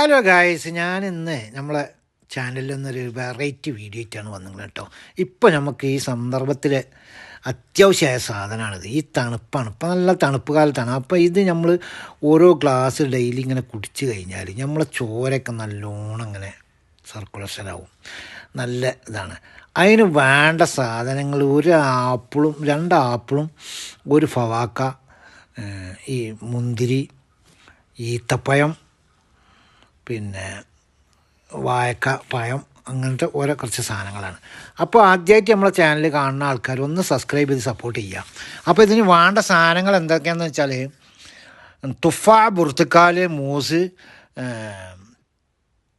Hello guys ഞാൻ ഇന്ന് നമ്മളെ ചാനലിൽ നിന്നൊരു വെറൈറ്റി വീഡിയോ ആയിട്ടാണ് വന്നത് കേട്ടോ. ഇപ്പോൾ നമുക്ക് ഈ സന്ദർഭത്തിൽ അത്യാവശ്യമായ സാധനമാണിത് ഈ തണുപ്പാണ്. ഇപ്പം നല്ല തണുപ്പ് കാലത്താണ്. അപ്പോൾ ഇത് നമ്മൾ ഓരോ ഗ്ലാസ് ഡെയിലി ഇങ്ങനെ കുടിച്ച് കഴിഞ്ഞാൽ നമ്മളെ ചോരയൊക്കെ നല്ലോണം ഇങ്ങനെ സർക്കുലേഷനാവും നല്ല ഇതാണ്. അതിന് വേണ്ട സാധനങ്ങൾ ഒരു ആപ്പിളും രണ്ട് ആപ്പിളും ഒരു ഫവാക്ക ഈ മുന്തിരി ഈത്തപ്പഴം പിന്നെ വായക്ക പഴം അങ്ങനത്തെ ഓരോ കുറച്ച് സാധനങ്ങളാണ്. അപ്പോൾ ആദ്യമായിട്ട് നമ്മളെ ചാനൽ കാണുന്ന ആൾക്കാർ ഒന്ന് സബ്സ്ക്രൈബ് ചെയ്ത് സപ്പോർട്ട് ചെയ്യുക അപ്പോൾ ഇതിന് വേണ്ട സാധനങ്ങൾ എന്തൊക്കെയാണെന്ന് വെച്ചാൽ തുഫ ബുർത്തുക്കാൽ മൂസ്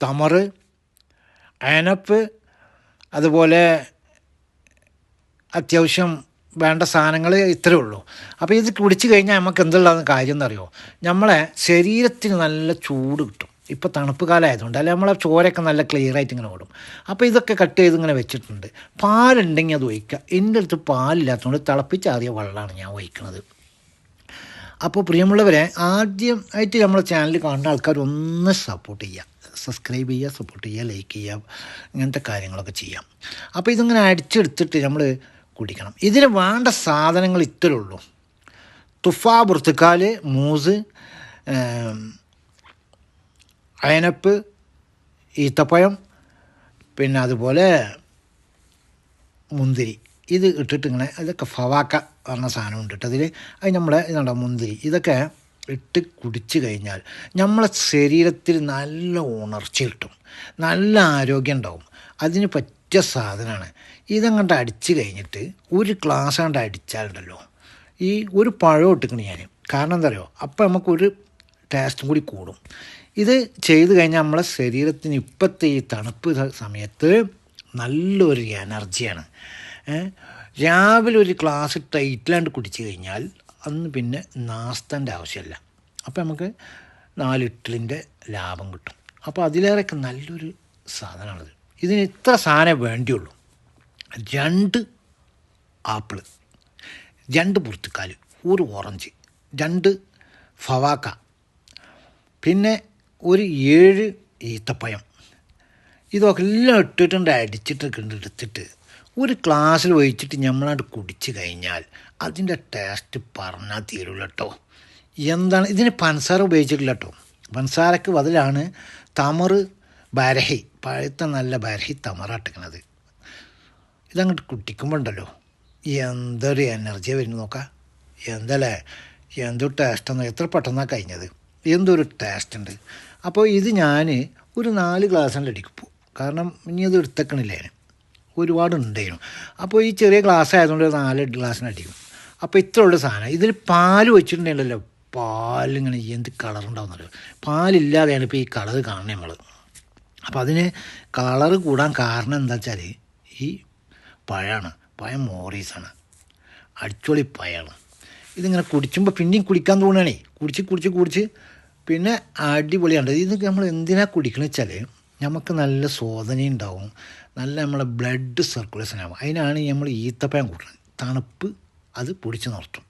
തമറ് അനപ്പ് അതുപോലെ അത്യാവശ്യം വേണ്ട സാധനങ്ങൾ ഇത്രയേ ഉള്ളൂ. അപ്പോൾ ഇത് കുടിച്ച് കഴിഞ്ഞാൽ നമുക്ക് എന്തുള്ളതെന്ന് കാര്യം എന്നറിയോ നമ്മളെ ശരീരത്തിന് നല്ല ചൂട് കിട്ടും. ഇപ്പോൾ തണുപ്പ് കാലമായതുകൊണ്ട് അല്ലെങ്കിൽ നമ്മളെ ചോരയൊക്കെ നല്ല ക്ലിയർ ആയിട്ട് ഇങ്ങനെ ഓടും. അപ്പോൾ ഇതൊക്കെ കട്ട് ചെയ്ത് ഇങ്ങനെ വെച്ചിട്ടുണ്ട്. പാലുണ്ടെങ്കിൽ അത് ഒഴിക്കുക എന്റെ അടുത്ത് പാലില്ലാത്തതുകൊണ്ട് തിളപ്പിച്ചാറിയ വെള്ളമാണ് ഞാൻ ഒഴിക്കുന്നത് അപ്പോൾ പ്രിയമുള്ളവരെ ആദ്യമായിട്ട് നമ്മളെ ചാനൽ കാണുന്ന ആൾക്കാർ ഒന്ന് സപ്പോർട്ട് ചെയ്യുക സബ്സ്ക്രൈബ് ചെയ്യുക സപ്പോർട്ട് ചെയ്യുക ലൈക്ക് ചെയ്യുക ഇങ്ങനത്തെ കാര്യങ്ങളൊക്കെ ചെയ്യാം. അപ്പോൾ ഇതിങ്ങനെ അടിച്ചെടുത്തിട്ട് നമ്മൾ കുടിക്കണം. ഇതിന് വേണ്ട സാധനങ്ങൾ ഇത്രയുള്ളൂ തുഫ ബുർത്തുക്കാൽ മൂസ് അയനപ്പ് ഈത്തപ്പഴം പിന്നെ അതുപോലെ മുന്തിരി. ഇത് ഇട്ടിട്ട് ഇങ്ങനെ ഇതൊക്കെ ഫവാക്ക പറഞ്ഞ സാധനം ഉണ്ട് കേട്ടോ അതിൽ അത് നമ്മളെ ഇതുണ്ടോ മുന്തിരി. ഇതൊക്കെ ഇട്ട് കുടിച്ച് കഴിഞ്ഞാൽ നമ്മളെ ശരീരത്തിൽ നല്ല ഉണർച്ച കിട്ടും. നല്ല ആരോഗ്യം ഉണ്ടാവും. അതിന് പറ്റിയ സാധനമാണ്. ഇതങ്ങോട്ട് അടിച്ച് കഴിഞ്ഞിട്ട് ഒരു ഗ്ലാസ് കണ്ട് അടിച്ചാലുണ്ടല്ലോ. ഈ ഒരു പഴം ഇട്ടിക്കണ ഞാൻ കാരണം എന്താ പറയുക അപ്പോൾ നമുക്കൊരു ടേസ്റ്റും കൂടി കൂടും. ഇത് ചെയ്തു കഴിഞ്ഞാൽ നമ്മളെ ശരീരത്തിന് ഇപ്പോഴത്തെ ഈ തണുപ്പ് സമയത്ത് നല്ലൊരു എനർജിയാണ് രാവിലെ ഒരു ഗ്ലാസ് ടൈറ്റിലാണ്ട് കുടിച്ച് കഴിഞ്ഞാൽ അന്ന് പിന്നെ നാസ്തന്റെ ആവശ്യമില്ല അപ്പോൾ നമുക്ക് നാല് ഇഡ്ഡലിന്റെ ലാഭം കിട്ടും. അപ്പോൾ അതിലേറെയൊക്കെ നല്ലൊരു സാധനമാണിത്. ഇതിന് ഇത്ര സാധനം വേണ്ടിയുള്ളൂ. രണ്ട് ആപ്പിൾ രണ്ട് പുറത്തുക്കാൽ ഒരു ഓറഞ്ച് രണ്ട് ഫവാക്ക പിന്നെ ഒരു ഏഴ് ഈത്തപ്പഴം. ഇതൊക്കെ എല്ലാം ഇട്ടിട്ടുണ്ട് അടിച്ചിട്ടൊക്കെ എടുത്തിട്ട്. ഒരു ഗ്ലാസ്സിൽ ഒഴിച്ചിട്ട് നമ്മളാണ്ട് കുടിച്ച് കഴിഞ്ഞാൽ അതിന്റെ ടേസ്റ്റ് പറഞ്ഞാൽ തീരുള്ളൂ കേട്ടോ എന്താണ് ഇതിന് പഞ്ചസാര ഉപയോഗിച്ചിട്ടില്ല കേട്ടോ പൻസാരക്ക് ബദലാണ് തമറ് ബരഹി പഴുത്ത നല്ല ബരഹി തമറാട്ടിക്കണത് ഇതങ്ങോട്ട് കുട്ടിക്കുമ്പോൾ ഉണ്ടല്ലോ എന്തൊരു എനർജി വരുന്നു നോക്കാം. എന്തല്ലേ? എന്തൊരു ടേസ്റ്റ് എത്ര പെട്ടെന്നാണ് കഴിഞ്ഞത്? എന്തൊരു ടേസ്റ്റ് ഉണ്ട്. അപ്പോൾ ഇത് ഞാൻ ഒരു നാല് ഗ്ലാസ്സിന്റെ അടിക്കും കാരണം ഇനി അത് എടുത്തേക്കണില്ലേ ഒരുപാട് ഉണ്ടായിരുന്നു അപ്പോൾ ഈ ചെറിയ ഗ്ലാസ് ആയതുകൊണ്ട് നാല് ഗ്ലാസ്സിന് അടിക്കും അപ്പോൾ ഇത്രയുള്ള സാധനം. ഇതിൽ പാൽ വെച്ചിട്ടുണ്ടെങ്കിലല്ലോ പാലിങ്ങനെ എന്ത് കളർ ഉണ്ടാവുന്നല്ലോ പാലില്ലാതെയാണ് ഇപ്പോൾ ഈ കളർ കാണുന്നത് നമ്മൾ അപ്പോൾ അതിന് കളറ് കൂടാൻ കാരണം എന്താ വെച്ചാൽ ഈ പഴമാണ് പഴം മോറീസാണ്. അടിച്ചോളി പഴമാണ് ഇതിങ്ങനെ കുടിച്ചുമ്പോൾ പിന്നെയും കുടിക്കാൻ തോന്നുകയാണേ. കുടിച്ച് കുടിച്ച് കുടിച്ച്. പിന്നെ അടിപൊളിയാണ് ഇത് നമ്മൾ എന്തിനാ കുടിക്കണമെന്ന് വെച്ചാൽ നമുക്ക് നല്ല ശോധന ഉണ്ടാവും. നല്ല നമ്മളെ ബ്ലഡ് സർക്കുലേഷൻ ആവും. അതിനാണ് നമ്മൾ ഈത്തപ്പഴം കൂട്ടുന്നത് തണുപ്പ് അത് പൊടിച്ച് നിർത്തും.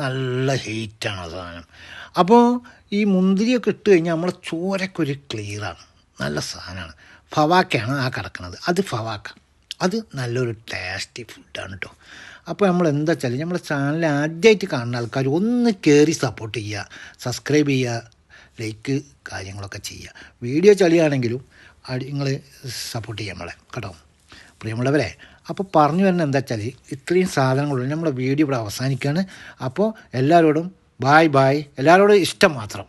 നല്ല ഹീറ്റാണ് സാധനം. അപ്പോൾ ഈ മുന്തിരിയൊക്കെ ഇട്ട് കഴിഞ്ഞാൽ നമ്മളെ ചോരക്കൊരു ക്ലിയറാണ് നല്ല സാധനമാണ്. ഫവാക്കയാണ് ആ കിടക്കുന്നത് അത് ഫവാക്ക. അത് നല്ലൊരു ടേസ്റ്റി ഫുഡാണ് കേട്ടോ അപ്പോൾ നമ്മൾ എന്താ വെച്ചാൽ നമ്മുടെ ചാനൽ ആദ്യമായിട്ട് കാണുന്ന ആൾക്കാർ ഒന്ന് കയറി സപ്പോർട്ട് ചെയ്യുക സബ്സ്ക്രൈബ് ചെയ്യുക ലൈക്ക് കാര്യങ്ങളൊക്കെ ചെയ്യുക വീഡിയോ ചളിയാണെങ്കിലും നിങ്ങൾ സപ്പോർട്ട് ചെയ്യാം നമ്മളെ കേട്ടോ. പ്രിയമുള്ളവരെ അപ്പോൾ പറഞ്ഞു വരുന്നത് എന്താ വെച്ചാൽ ഇത്രയും സാധനങ്ങളുണ്ട് നമ്മുടെ വീഡിയോ ഇവിടെ അവസാനിക്കുകയാണ് അപ്പോൾ എല്ലാവരോടും ബായ് ബായ് എല്ലാവരോടും ഇഷ്ടം മാത്രം.